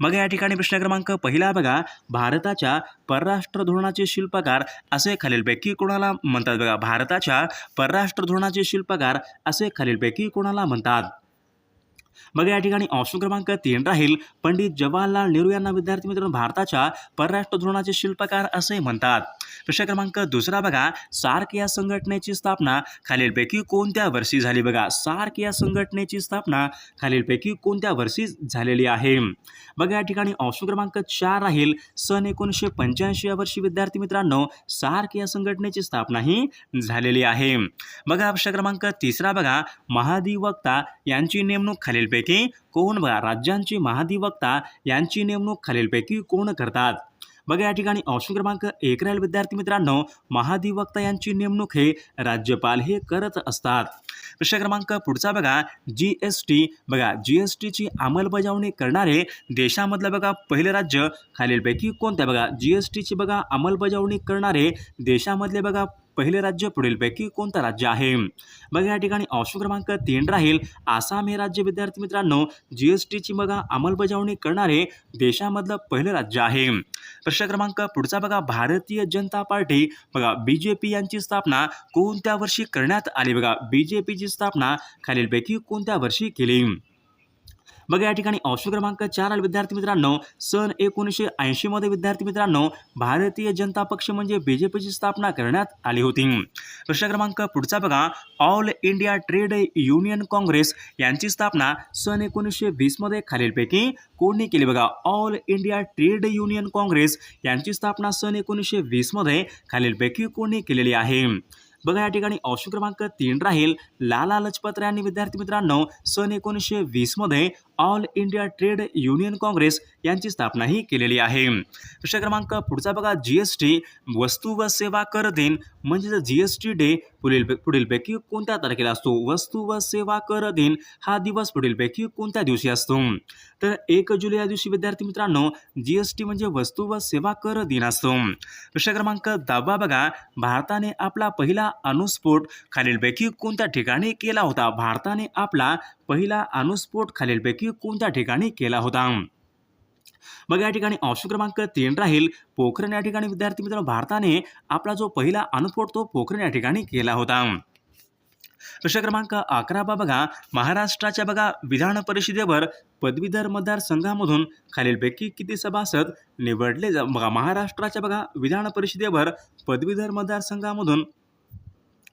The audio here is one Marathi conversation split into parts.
मग या ठिकाणी प्रश्न क्रमांक पहिला बघा. भारताच्या परराष्ट्र धोरणाचे शिल्पकार असे खालीलपैकी कोणाला म्हणतात? बघा भारताच्या परराष्ट्र धोरणाचे शिल्पकार असे खालीलपैकी कोणाला म्हणतात? मग या ठिकाणी ऑप्शन क्रमांक तीन राहील. पंडित जवाहरलाल नेहरू यांना विद्यार्थी मित्रांनो भारताच्या परराष्ट्र धोरणाचे शिल्पकार असे म्हणतात. प्रश्न क्रमांक दुसरा बघा. सार्क या संघटनेची स्थापना खालीलपैकी कोणत्या वर्षी झाली बघा? सार्क या संघटनेची स्थापना खालीलपैकी कोणत्या वर्षी झालेली आहे? बघा या ठिकाणी ऑप्शन क्रमांक चार राहील. सन एकोणीसशे पंच्याऐंशी या वर्षी विद्यार्थी मित्रांनो सार्क या संघटनेची स्थापना ही झालेली आहे. बघा प्रश्न क्रमांक तिसरा बघा. महाधिवक्ता यांची नेमणूक खालीलपैकी कोण बघा राज्यांची महाधिवक्ता यांची नेमणूक खालीलपैकी कोण करतात? बघा या ठिकाणी ऑप्शन क्रमांक एक राहील विद्यार्थी मित्रांनो. महाधिवक्ता यांची नेमणूक हे राज्यपाल हे करत असतात. प्रश्न क्रमांक पुढचा बघा जी एस टी बघा जी एस टीची अंमलबजावणी करणारे देशामधलं बघा पहिलं राज्य खालीलपैकी कोणत्या बघा जी एस टीची बघा अंमलबजावणी करणारे देशामधले बघा पहिले राज्य पुढीलपैकी कोणतं राज्य आहे? बघा या ठिकाणी ऑप्शन क्रमांक तीन राहील. आसाम हे राज्य विद्यार्थी मित्रांनो जी एस टीची बघा अंमलबजावणी करणारे देशामधलं पहिलं राज्य आहे. प्रश्न क्रमांक पुढचा बघा भारतीय जनता पार्टी. बघा बी जे पी यांची स्थापना कोणत्या वर्षी करण्यात आली? बघा बी जे पीची स्थापना खालीलपैकी कोणत्या वर्षी केली? बघा या ठिकाणी ऑप्शन क्रमांक चार आला. विद्यार्थी मित्रांनो सन एकोणीसशे ऐंशीमध्ये विद्यार्थी मित्रांनो भारतीय जनता पक्ष म्हणजे बीजेपीची स्थापना करण्यात आली होती. प्रश्न क्रमांक पुढचा बघा. All India Trade Union Congress यांची स्थापना सन एकोणीसशे वीसमध्ये खालीलपैकी कोणी केली? बघा All India Trade Union Congress यांची स्थापना सन एकोणीसशे वीसमध्ये खालीलपैकी कोणी केलेली आहे? बघा या ठिकाणी ऑप्शन क्रमांक तीन राहील. लाला लजपत राय यांनी विद्यार्थी मित्रांनो सन एकोणीसशे वीसमध्ये All India Trade Union Congress यांची स्थापनाही केलेली आहे. प्रश्न क्रमांक पुढचा बघा जी एस टी वस्तू व सेवा कर दिन. म्हणजेच जी एस टी डे पुढील पुढीलपैकी कोणत्या तारखेला असतो? वस्तू व सेवा कर दिन हा दिवस पुढीलपैकी कोणत्या दिवशी असतो? तर एक जुलै या दिवशी विद्यार्थी मित्रांनो जी एस टी म्हणजे वस्तू व सेवा कर दिन असतो. प्रश्न क्रमांक दहावा बघा भारताने आपला पहिला अणुस्फोट खालीलपैकी कोणत्या ठिकाणी केला होता? भारताने आपला पहिला अणुस्फोट खालीलपैकी कोणत्या ठिकाणी केला होता? बघा या ठिकाणी ऑप्शन क्रमांक तीन राहील. पोखरण या ठिकाणी विद्यार्थी मित्रांनो भारताने आपला जो पहिला अणुस्फोट तो पोखरण या ठिकाणी केला होता. प्रश्न क्रमांक अकरावा बघा. महाराष्ट्राच्या बघा विधान परिषदेवर पदवीधर मतदारसंघामधून खालीलपैकी किती सभासद निवडले जा बघा महाराष्ट्राच्या बघा विधान परिषदेवर पदवीधर मतदारसंघामधून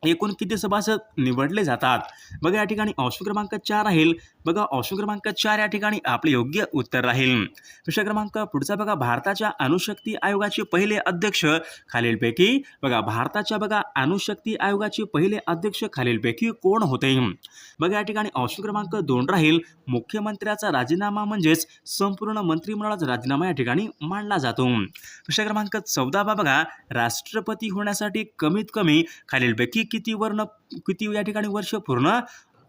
एकूण किती सभासद निवडले जातात? बघा या ठिकाणी ऑप्शन क्रमांक चार राहील. बघा ऑप्शन क्रमांक चार या ठिकाणी आपले योग्य उत्तर राहील. प्रश्न क्रमांक पुढचा बघा भारताच्या अणुशक्ती आयोगाचे पहिले अध्यक्ष खालीलपैकी. बघा भारताच्या बघा अणुशक्ती आयोगाचे पहिले अध्यक्ष खालीलपैकी कोण होते? बघा या ठिकाणी ऑप्शन क्रमांक दोन राहील. मुख्यमंत्र्याचा राजीनामा म्हणजेच संपूर्ण मंत्रिमंडळाचा राजीनामा या ठिकाणी मांडला जातो. प्रश्न क्रमांक चौदावा बघा राष्ट्रपती होण्यासाठी कमीत कमी खालीलपैकी किती वर्ण किती या ठिकाणी वर्ष पूर्ण?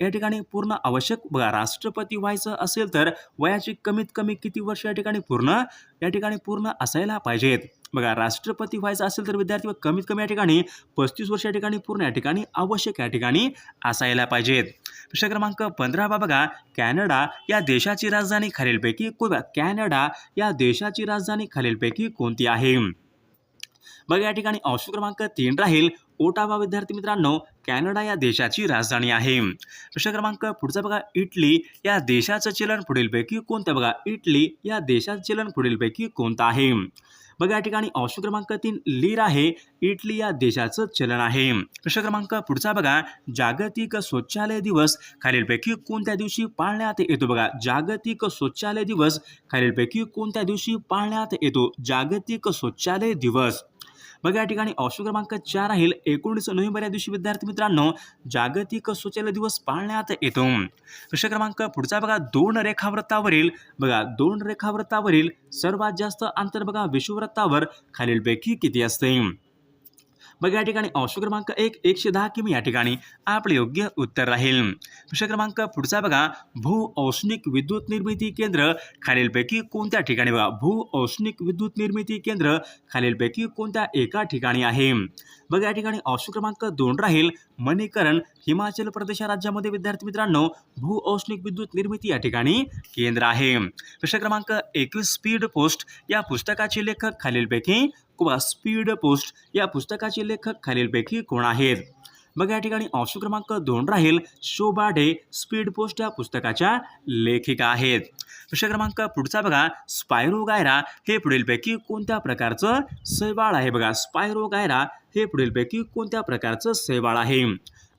या ठिकाणी पूर्ण आवश्यक. बघा राष्ट्रपती व्हायचं असेल तर वयाची कमीत कमी किती वर्ष या ठिकाणी पूर्ण? या ठिकाणी पूर्ण असायला पाहिजेत. बघा राष्ट्रपती व्हायचं असेल तर विद्यार्थी कमीत कमी या ठिकाणी पस्तीस वर्ष या ठिकाणी पूर्ण या ठिकाणी आवश्यक या ठिकाणी असायला पाहिजेत. प्रश्न क्रमांक पंधरावा बघा कॅनडा या देशाची राजधानी खालीलपैकी कॅनडा या देशाची राजधानी खालीलपैकी कोणती आहे? बघा या ठिकाणी ऑप्शन क्रमांक तीन राहील. ओटावा विद्यार्थी मित्रांनो कॅनडा या देशाची राजधानी आहे. प्रश्न क्रमांक पुढचा बघा इटली या देशाचं चलन पुढीलपैकी कोणतं बघा इटली या देशाचं चलन पुढीलपैकी कोणतं आहे? बघा या ठिकाणी ऑप्शन क्रमांक तीन लीर आहे. इटली या देशाचं चलन आहे. प्रश्न क्रमांक पुढचा बघा जागतिक शौचालय दिवस खालीलपैकी कोणत्या दिवशी पाळण्यात येतो? बघा जागतिक शौचालय दिवस खालीलपैकी कोणत्या दिवशी पाळण्यात येतो? जागतिक शौचालय दिवस. बघा या ठिकाणी ऑप्शन क्रमांक चार राहील एकोणीस नोव्हेंबर या दिवशी विद्यार्थी मित्रांनो जागतिक शौचालय दिवस पाळण्यात येतो. प्रश्न क्रमांक पुढचा बघा दोन रेखावृत्तावरील बघा दोन रेखावृत्तावरील सर्वात जास्त अंतर बघा विषुववृत्तावर खालीलपैकी किती असते? बघा या ठिकाणी ऑप्शन क्रमांक एक एकशे दहा किमी या ठिकाणी आपले योग्य उत्तर राहील. प्रश्न क्रमांक पुढचा बघा. भू औष्णिक विद्युत निर्मिती केंद्र खालीलपैकी कोणत्या ठिकाणी बघा? भू औष्णिक विद्युत निर्मिती केंद्र खालीलपैकी कोणत्या एका ठिकाणी आहे? बघा या ठिकाणी ऑप्शन क्रमांक दोन राहील. मणीकरण हिमाचल प्रदेश राज्यामध्ये विद्यार्थी मित्रांनो भू औष्णिक विद्युत निर्मिती या ठिकाणी केंद्र आहे. प्रश्न क्रमांक एकवीस स्पीड पोस्ट या पुस्तकाचे लेखक खालीलपैकी किंवा स्पीड पोस्ट या पुस्तकाचे लेखक खालीलपैकी कोण आहेत? बघा या ठिकाणी ऑप्शन क्रमांक दोन राहील. शोभा डे स्पीड पोस्ट या पुस्तकाच्या लेखिका आहेत. प्रश्न क्रमांक पुढचा बघा. स्पायरो गायरा हे पुढीलपैकी कोणत्या प्रकारचं सैवाळ आहे? बघा स्पायरो गायरा हे पुढीलपैकी कोणत्या प्रकारचं सैवाळ आहे?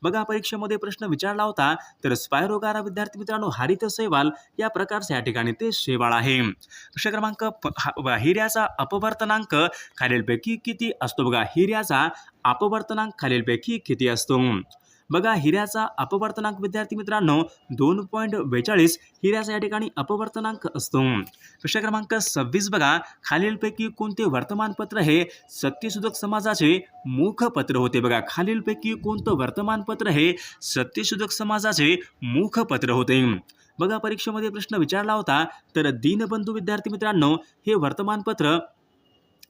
बघा परीक्षेमध्ये प्रश्न विचारला होता तर स्पायरोगारा विद्यार्थी मित्रांनो हरित सेवाल या प्रकारचे या ठिकाणी ते शैवाळ आहे. प्रश्न क्रमांक हिऱ्याचा अपवर्तनांक खालीलपैकी किती असतो? बघा हिऱ्याचा अपवर्तनांक खालीलपैकी किती असतो? बघा हिऱ्याचा अपवर्तनांक विद्यार्थी मित्रांनो दोन पॉईंट बेचाळीस हिऱ्याचा या ठिकाणी अपवर्तनांक असतो. प्रश्न क्रमांक सव्वीस बघा खालीलपैकी कोणते वर्तमानपत्र हे सत्यशोधक समाजाचे मुखपत्र होते बघा. खालीलपैकी कोणतं वर्तमानपत्र हे सत्यशोधक समाजाचे मुखपत्र होते? बघा परीक्षेमध्ये प्रश्न विचारला होता तर दीनबंधू विद्यार्थी मित्रांनो हे वर्तमानपत्र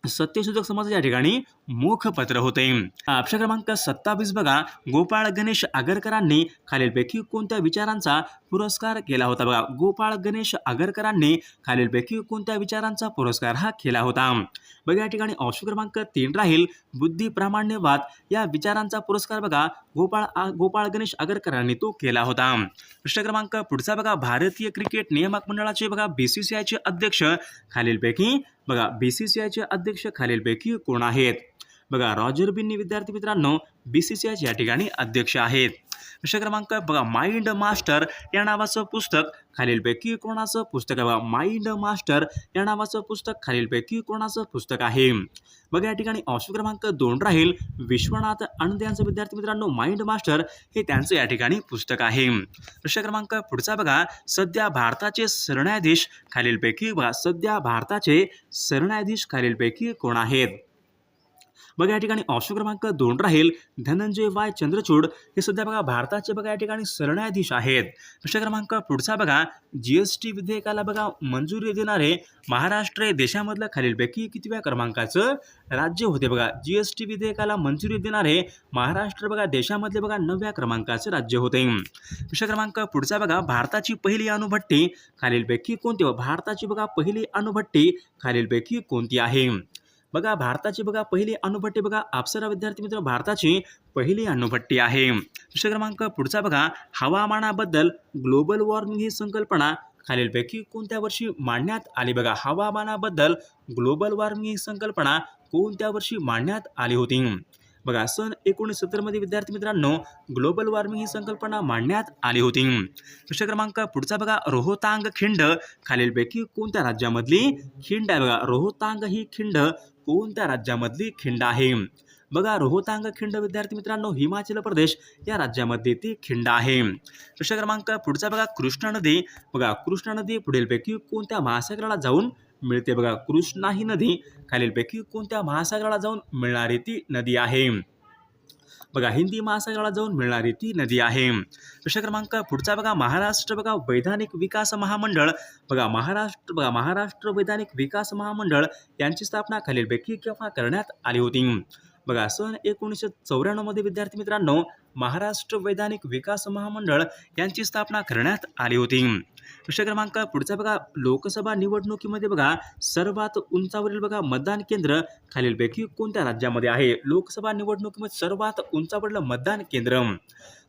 सत्यशोधक समाज या ठिकाणी मुखपत्र होते. अक्षर क्रमांक सत्तावीस बघा. गोपाळ गणेश आगरकरांनी खालीलपैकी कोणत्या विचारांचा पुरस्कार केला होता? बघा गोपाळ गणेश आगरकरांनी खालीलपैकी कोणत्या विचारांचा पुरस्कार हा केला होता? बघा या ठिकाणी ऑप्शन क्रमांक तीन राहील. बुद्धी प्रामाण्यवाद या विचारांचा पुरस्कार बघा. गोपाळ आ- गोपाळ गणेश आगरकरांनी तो केला होता. प्रश्न क्रमांक पुढचा बघा. भारतीय क्रिकेट नियामक मंडळाचे बघा बी सी सी आयचे अध्यक्ष खालीलपैकी बघा बी सी सी आयचे अध्यक्ष खालीलपैकी कोण आहेत? बघा रॉजर बिन्नी विद्यार्थी मित्रांनो बी सी सी आयचे या ठिकाणी अध्यक्ष आहेत. विषय क्रमांक बघा माइंड मास्टर या नावाचं पुस्तक खालीलपैकी कोणाचं पुस्तक आहे बघा माइंड मास्टर या नावाचं पुस्तक खालीलपैकी कोणाचं पुस्तक आहे? बघा या ठिकाणी ऑप्शन क्रमांक दोन राहील. विश्वनाथ आनंद यांचं विद्यार्थी मित्रांनो माइंड मास्टर हे त्यांचं या ठिकाणी पुस्तक आहे. प्रश्न क्रमांक पुढचा बघा सध्या भारताचे सरन्यायाधीश खालीलपैकी बघा सध्या भारताचे सरन्यायाधीश खालीलपैकी कोण आहेत? बघा या ठिकाणी ऑप्शन क्रमांक दोन राहील. धनंजय वाय चंद्रचूड हे सध्या बघा भारताचे बघा या ठिकाणी सरन्यायाधीश आहेत. प्रश्न क्रमांक पुढचा बघा जी एस टी विधेयकाला बघा मंजुरी देणारे महाराष्ट्र हे देशामधलं खालीलपैकी कितव्या क्रमांकाचं राज्य होते बघा? जी एस टी विधेयकाला मंजुरी देणारे महाराष्ट्र बघा देशामधले बघा नवव्या क्रमांकाचं राज्य होते. प्रश्न क्रमांक पुढचा बघा भारताची पहिली अणुभट्टी खालीलपैकी कोणती? भारताची बघा पहिली अणुभट्टी खालीलपैकी कोणती आहे? बघा भारताची बघा पहिली अणुभट्टी बघा. अप्सरा विद्यार्थी मित्र भारताची पहिली अणुभट्टी आहे. दुसरा क्रमांक पुढचा बघा. हवामानाबद्दल ग्लोबल वॉर्मिंग ही संकल्पना खालीलपैकी कोणत्या वर्षी मांडण्यात आली बघा. हवामानाबद्दल ग्लोबल वॉर्मिंग ही संकल्पना कोणत्या वर्षी मांडण्यात आली होती? बघा सन एकोणीसशे सत्तरमध्ये विद्यार्थी मित्रांनो ग्लोबल वॉर्मिंग ही संकल्पना मांडण्यात आली होती. प्रश्न क्रमांक पुढचा बघा रोहतांग खिंड. खालीलपैकी कोणत्या राज्यामधली खिंड आहे? बघा रोहतांग ही खिंड कोणत्या राज्यामधली खिंड आहे? बघा रोहतांग खिंड विद्यार्थी मित्रांनो हिमाचल प्रदेश या राज्यामध्ये ती खिंड आहे. प्रश्न क्रमांक पुढचा बघा कृष्णा नदी. बघा कृष्णा नदी पुढीलपैकी कोणत्या महासागराला जाऊन मिळते. बघा कृष्णा ही नदी खालीलपैकी कोणत्या महासागराला जाऊन मिळणारी ती नदी आहे? बघा हिंदी महासागराला जाऊन मिळणारी ती नदी आहे. प्रश्न क्रमांक पुढचा बघा महाराष्ट्र बघा वैधानिक विकास महामंडळ. बघा महाराष्ट्र बघा महाराष्ट्र वैधानिक विकास महामंडळ यांची स्थापना खालीलपैकी केव्हा करण्यात आली होती. बघा सन एकोणीसशे चौऱ्याण्णवमध्ये विद्यार्थी मित्रांनो महाराष्ट्र वैधानिक विकास महामंडळ यांची स्थापना करण्यात आली होती. प्रश्न क्रमांक पुढचा बघा लोकसभा निवडणुकीमध्ये बघा सर्वात उंचावरील बघा मतदान केंद्र खालीलपैकी कोणत्या राज्यामध्ये आहे? लोकसभा निवडणुकीमध्ये सर्वात उंचावरील मतदान केंद्र.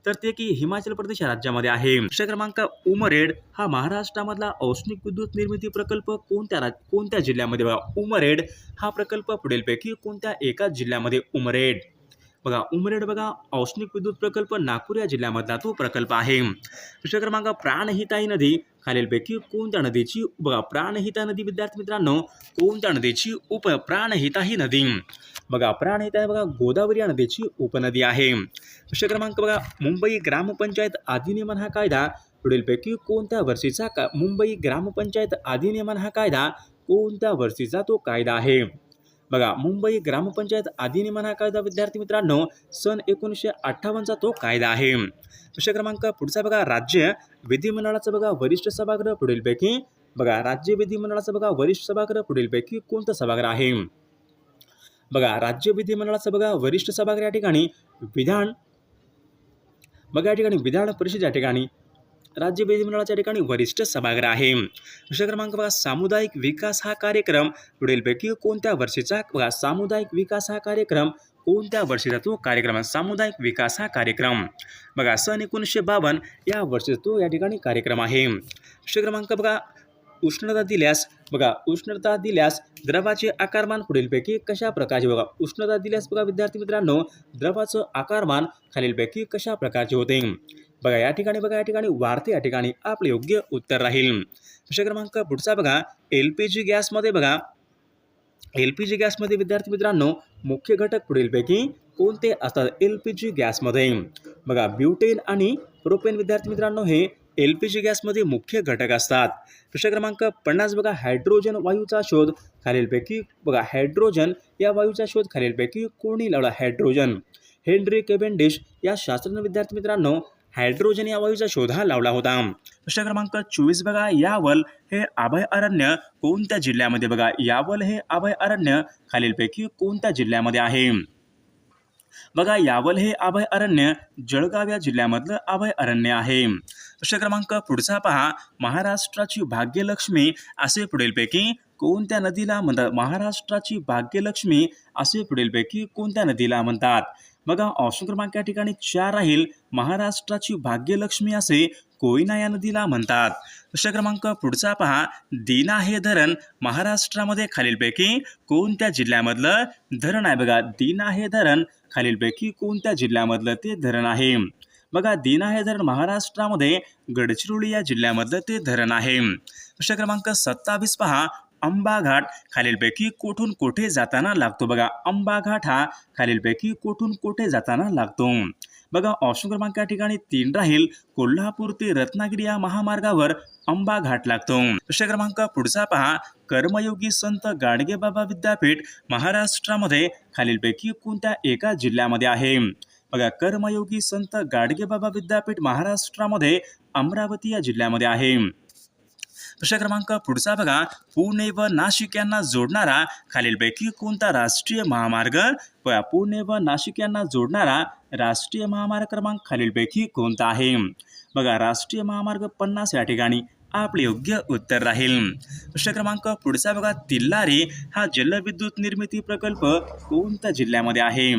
तर ते की हिमाचल प्रदेश या राज्यामध्ये आहे. प्रश्न क्रमांक उमरेड हा महाराष्ट्रामधला औष्णिक विद्युत निर्मिती प्रकल्प कोणत्या राज कोणत्या जिल्ह्यामध्ये बघा? उमरेड हा प्रकल्प पुढीलपैकी कोणत्या एका जिल्ह्यामध्ये? उमरेड. बघा उमरेड बघा औष्णिक विद्युत प्रकल्प नागपूर या जिल्ह्यामधला तो प्रकल्प आहे. दुसऱ्या क्रमांक प्राणहिताई नदी. खालीलपैकी कोणत्या नदीची बघा प्राणहिता नदी विद्यार्थी मित्रांनो कोणत्या नदीची उप प्राणहिता ही नदी? बघा प्राणहिता आहे बघा गोदावरी या नदीची उपनदी आहे. प्रश्न क्रमांक बघा मुंबई ग्रामपंचायत अधिनियमन हा कायदा. पुढीलपैकी कोणत्या वर्षीचा का मुंबई ग्रामपंचायत अधिनियमन हा कायदा कोणत्या वर्षीचा तो कायदा आहे? बघा मुंबई ग्रामपंचायत अधिनियमन हा कायदा विद्यार्थी मित्रांनो सन एकोणीसशे अठ्ठावन्नचा तो कायदा आहे. प्रश्न क्रमांक पुढचा बघा राज्य विधिमंडळाचं बघा वरिष्ठ सभागृह पुढीलपैकी. बघा राज्य विधिमंडळाचं बघा वरिष्ठ सभागृह पुढीलपैकी कोणतं सभागृह आहे? बघा राज्य विधिमंडळाचं बघा वरिष्ठ सभागृह या ठिकाणी विधान बघा या ठिकाणी विधान परिषद या ठिकाणी. राज्य विधिमंडळाच्या ठिकाणी वरिष्ठ सभागृह आहे. प्रश्न क्रमांक बघा सामुदायिक विकास हा कार्यक्रम. पुढीलपैकी कोणत्या वर्षीचा बघा सामुदायिक विकास हा कार्यक्रम? कोणत्या वर्षीचा तो कार्यक्रम? सामुदायिक विकास हा कार्यक्रम. बघा सन एकोणीसशे बावन्न या वर्षीचा तो या ठिकाणी कार्यक्रम आहे. प्रश्न क्रमांक बघा उष्णता दिल्यास बघा उष्णता दिल्यास द्रवाचे आकारमान पुढीलपैकी कशा प्रकारचे बघा उष्णता दिल्यास बघा विद्यार्थी मित्रांनो द्रवाचं आकारमान खालीलपैकी कशा प्रकारचे होते? बघा या ठिकाणी बघा या ठिकाणी वाढते या ठिकाणी आपले योग्य उत्तर राहील. प्रश्न क्रमांक पुढचा बघा एल पी जी गॅसमध्ये बघा. एल पी जी गॅसमध्ये विद्यार्थी मित्रांनो मुख्य घटक पुढीलपैकी कोणते असतात? एल पी जी गॅसमध्ये. बघा ब्युटेन आणि प्रोपेन विद्यार्थी मित्रांनो हे एल पी जी गॅसमध्ये मुख्य घटक असतात. प्रश्न क्रमांक पन्नास बघा हायड्रोजन वायूचा शोध खालीलपैकी बघा हायड्रोजन या वायूचा शोध खालीलपैकी कोणी लावला? हायड्रोजन. हेनरी केबेंडिश या शास्त्रज्ञ विद्यार्थी मित्रांनो हायड्रोजन या वायूचा शोधा लावला होता. प्रश्न क्रमांक चोवीस बघा. यावल हे अभय अरण्य कोणत्या जिल्ह्यामध्ये बघा? यावल हे अभय अरण्य खालीलपैकी कोणत्या जिल्ह्यामध्ये आहे? बघा यावल हे अभय अरण्य जळगाव या जिल्ह्यामधलं अभय अरण्य आहे. प्रश्न क्रमांक पुढचा पहा. महाराष्ट्राची भाग्यलक्ष्मी असे पुढीलपैकी कोणत्या नदीला म्हणतात? महाराष्ट्राची भाग्यलक्ष्मी असे पुढीलपैकी कोणत्या नदीला म्हणतात? बघा ऑप्शन क्रमांक या ठिकाणी चार राहील. महाराष्ट्राची भाग्यलक्ष्मी असे कोयना या नदीला म्हणतात. प्रश्न क्रमांक पुढचा पहा. दीना हे धरण महाराष्ट्रामध्ये खालीलपैकी कोणत्या जिल्ह्यामधलं धरण आहे? बघा दीना हे धरण खालीलपैकी कोणत्या जिल्ह्यामधलं ते धरण आहे? बघा दीना हे धरण महाराष्ट्रामध्ये गडचिरोली या जिल्ह्यामधलं ते धरण आहे. प्रश्न क्रमांक सत्तावीस पहा. अंबाघाट खालीलपैकी कोठून कोठे जाताना लागतो? बघा अंबाघाट हा खालीलपैकी कोठून कोठे जाताना लागतो. बघा ऑप्शन क्रमांक या ठिकाणी तीन राहील. कोल्हापूर ते रत्नागिरी या महामार्गावर अंबाघाट लागतो. प्रश्न क्रमांक पुढचा पहा. कर्मयोगी संत गाडगेबाबा विद्यापीठ महाराष्ट्रामध्ये खालीलपैकी कोणत्या एका जिल्ह्यामध्ये आहे? बघा कर्मयोगी संत गाडगेबाबा विद्यापीठ महाराष्ट्रामध्ये अमरावती या जिल्ह्यामध्ये आहे. प्रश्न क्रमांक पुढचा बघा पुणे व नाशिक यांना जोडणारा खालीलपैकी कोणता राष्ट्रीय महामार्ग? बघा पुणे व नाशिक यांना जोडणारा राष्ट्रीय महामार्ग क्रमांक खालीलपैकी कोणता आहे? बघा राष्ट्रीय महामार्ग पन्नास या ठिकाणी आपले योग्य उत्तर राहील. प्रश्न क्रमांक पुढचा बघा तिल्लारी हा जलविद्युत निर्मिती प्रकल्प कोणत्या जिल्ह्यामध्ये आहे?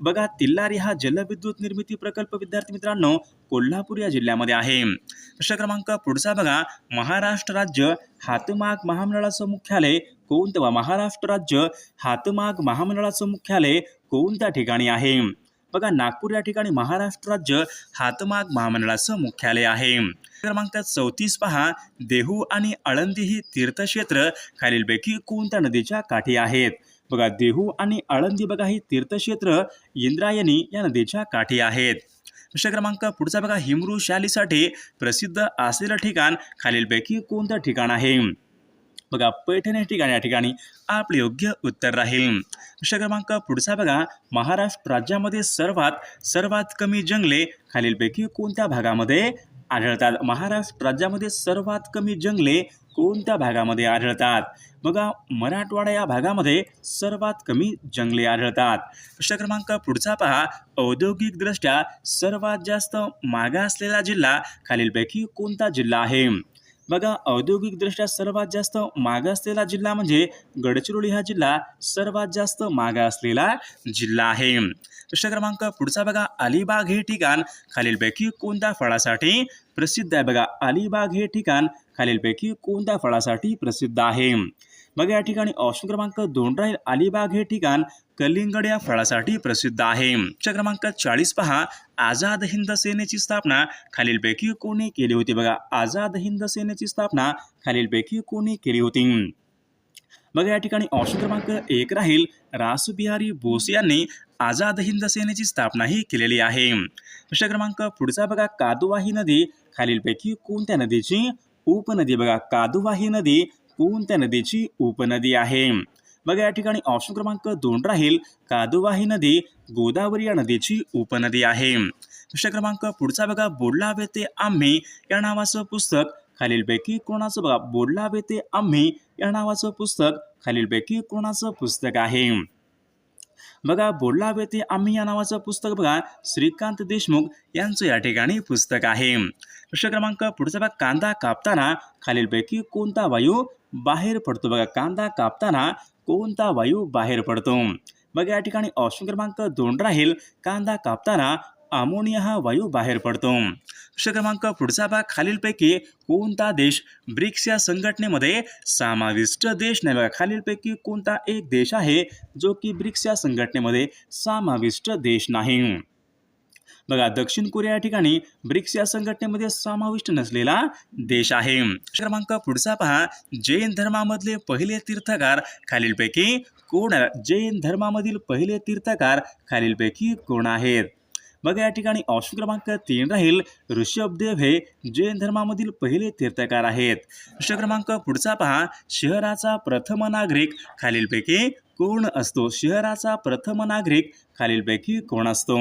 बघा तिल्लारी हा जलविद्युत निर्मिती प्रकल्प विद्यार्थी मित्रांनो कोल्हापूर या जिल्ह्यामध्ये आहे. प्रश्न क्रमांक पुढचा बघा. महाराष्ट्र राज्य हातमाग महामंडळाचं मुख्यालय कोणतं वा महाराष्ट्र राज्य हातमाग महामंडळाचं मुख्यालय कोणत्या ठिकाणी आहे? बघा नागपूर या ठिकाणी महाराष्ट्र राज्य हातमाग महामंडळाचं मुख्यालय आहे. क्रमांक चौतीस पहा. देहू आणि आळंदी ही तीर्थक्षेत्र खालीलपैकी कोणत्या नदीच्या काठी आहेत? बघा देहू आणि आळंदी बघा ही तीर्थक्षेत्र इंद्रायणी या नदीच्या काठी आहेत. प्रश्न क्रमांक पुढचा बघा हिमरू शालीसाठी प्रसिद्ध असलेलं ठिकाण खालीलपैकी कोणतं ठिकाण आहे? बघा पैठण हे ठिकाण या ठिकाणी आपले योग्य उत्तर राहील. प्रश्न क्रमांक पुढचा बघा महाराष्ट्र राज्यामध्ये सर्वात सर्वात कमी जंगले खालीलपैकी कोणत्या भागामध्ये आढळतात? महाराष्ट्र राज्यामध्ये सर्वात कमी जंगले कोणत्या भागामध्ये आढळतात? बघा मराठवाडा या भागामध्ये सर्वात कमी जंगले आढळतात. प्रश्न क्रमांक पुढचा पहा. औद्योगिकदृष्ट्या सर्वात जास्त मागासलेला जिल्हा खालीलपैकी कोणता जिल्हा आहे? बघा औद्योगिकदृष्ट्या सर्वात जास्त मागासलेला जिल्हा म्हणजे गडचिरोली हा जिल्हा सर्वात जास्त मागासलेला जिल्हा आहे. प्रश्न क्रमांक पुढचा बघा अलिबाग हे ठिकाण खालीलपैकी कोणत्या फळासाठी प्रसिद्ध आहे? बघा अलिबाग हे ठिकाण खालीलपैकी कोणत्या फळासाठी प्रसिद्ध आहे? मग या ठिकाणी ऑप्शन क्रमांक दोन राहील. अलिबाग हे ठिकाण कलिंगड या फळासाठी प्रसिद्ध आहे. क्रमांक चाळीस पहा. आझाद हिंद सेनेची स्थापना खालीलपैकी कोणी केली होती? बघा आझाद हिंद सेनेची स्थापना खालीलपैकी कोणी केली होती? मग या ठिकाणी ऑप्शन क्रमांक एक राहील. रासबिहारी बोस यांनी आझाद हिंद सेनेची स्थापनाही केलेली आहे. प्रश्न क्रमांक पुढचा बघा. कादुवा ही नदी खालीलपैकी कोणत्या नदीची? उपनदी. बघा कादुवा ही नदी कोणत्या नदीची उपनदी आहे? बघा या ठिकाणी ऑप्शन क्रमांक दोन राहील. कादुवाही नदी गोदावरी या नदीची उपनदी आहे. प्रश्न क्रमांक पुढचा बघा बोललावे ते आम्ही या नावाचं पुस्तक. खालीलपैकी कोणाचं बघा बोललावे ते आम्ही या नावाचं पुस्तक. खालीलपैकी कोणाचं पुस्तक आहे? बघा बोललावे ते आम्ही या नावाचं पुस्तक बघा. श्रीकांत देशमुख यांचं या ठिकाणी पुस्तक आहे. प्रश्न क्रमांक पुढचा बघा कांदा कापताना खालीलपैकी कोणता वायू बाहेर पडतो. बघा कांदा कापताना कोणता वायू बाहेर पडतो? बघा या ठिकाणी ऑप्शन क्रमांक दोन राहील. कांदा कापताना अमोनिया हा वायू बाहेर पडतो. प्रश्न क्रमांक पुढचा भाग खालीलपैकी कोणता देश ब्रिक्स या संघटनेमध्ये समाविष्ट देश नाही? बघा खालीलपैकी कोणता एक देश आहे जो की ब्रिक्स या संघटनेमध्ये समाविष्ट देश नाही? बघा दक्षिण कोरिया या ठिकाणी ब्रिक्स या संघटनेमध्ये समाविष्ट नसलेला देश आहे. क्रमांक पुढचा पहा. जैन धर्मामधले पहिले तीर्थकार खालीलपैकी कोण जैन धर्मामधील पहिले तीर्थकार खालीलपैकी कोण आहेत? बघा या ठिकाणी ऑप्शन क्रमांक तीन राहील. ऋषभदेव हे जैन धर्मामधील पहिले तीर्थकार आहेत. प्रश्न क्रमांक पुढचा पहा. शहराचा प्रथम नागरिक खालीलपैकी कोण असतो? शहराचा प्रथम नागरिक खालीलपैकी कोण असतो?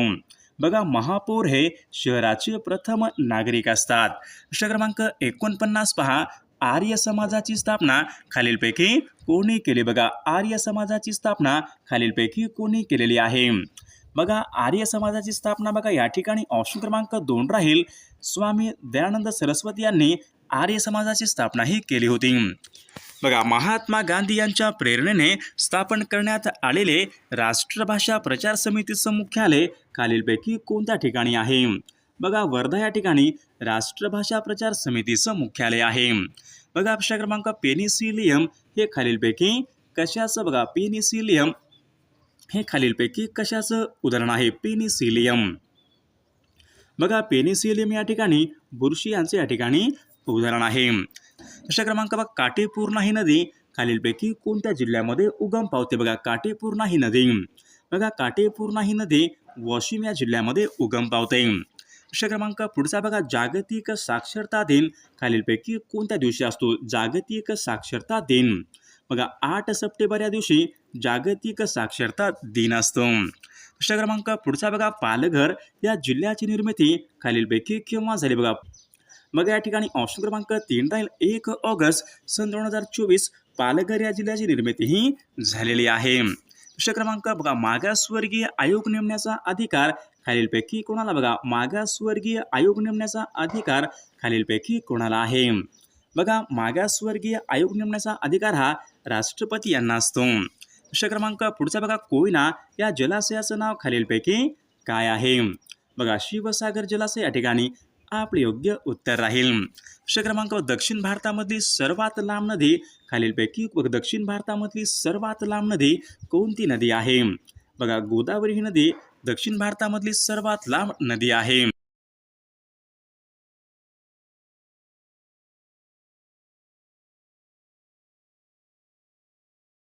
बघा महापौर हे शहराचे प्रथम नागरिक असतात. प्रश्न क्रमांक एकोणपन्नास पहा. आर्य समाजाची स्थापना खालीलपैकी कोणी केली? बघा आर्य समाजाची स्थापना खालीलपैकी कोणी केलेली आहे? बघा आर्य समाजाची स्थापना बघा या ठिकाणी ऑप्शन क्रमांक दोन राहील. स्वामी दयानंद सरस्वती यांनी आर्य समाजाची स्थापना ही केली होती. बघा महात्मा गांधी यांच्या प्रेरणेने स्थापन करण्यात आलेले राष्ट्रभाषा प्रचार समितीचं मुख्यालय खालीलपैकी कोणत्या ठिकाणी आहे? बघा वर्धा या ठिकाणी राष्ट्रभाषा प्रचार समितीचं मुख्यालय आहे. बघा प्रश्न क्रमांक पेनिसिलियम हे खालीलपैकी कशाचं? बघा पेनिसिलियम हे खालीलपैकी कशाचं उदाहरण आहे? पेनिसिलियम. बघा पेनिसिलियम या ठिकाणी बुरशी यांचे या ठिकाणी उदाहरण आहे. प्रश्न क्रमांक बघा काटेपूर्णा ही नदी. खालीलपैकी कोणत्या जिल्ह्यामध्ये उगम पावते बघा काटेपूर्णा ही नदी. बघा काटेपूर्णा ही नदी वाशिम या जिल्ह्यामध्ये उगम पावते. प्रश्न क्रमांक पुढचा बघा जागतिक साक्षरता दिन. खालीलपैकी कोणत्या दिवशी असतो? जागतिक साक्षरता दिन. बघा आठ सप्टेंबर या दिवशी जागतिक साक्षरता दिन असतो. प्रश्न क्रमांक पुढचा बघा पालघर या जिल्ह्याची निर्मिती खालीलपैकी केव्हा झाली बघा? मग या ठिकाणी ऑप्शन क्रमांक तीन राहील. एक ऑगस्ट सन दोन हजार चोवीस पालघर या जिल्ह्याची निर्मिती ही झालेली आहे. प्रश्न क्रमांक बघा मागासवर्गीय आयोग नेमण्याचा अधिकार खालीलपैकी कोणाला बघा? मागासवर्गीय आयोग नेमण्याचा अधिकार खालीलपैकी कोणाला आहे? बघा मागासवर्गीय आयोग नेमण्याचा अधिकार हा राष्ट्रपती यांना असतो. प्रश्न क्रमांक पुढचा बघा कोयना या जलाशयाचं नाव खालीलपैकी काय आहे? बघा शिवसागर जलाशय या ठिकाणी आपले योग्य उत्तर राहील. प्रश्न क्रमांक दक्षिण भारतामधली सर्वात लांब नदी खालीलपैकी दक्षिण भारतामधली सर्वात लांब नदी कोणती नदी आहे? बघा गोदावरी ही नदी दक्षिण भारतामधली सर्वात लांब नदी आहे.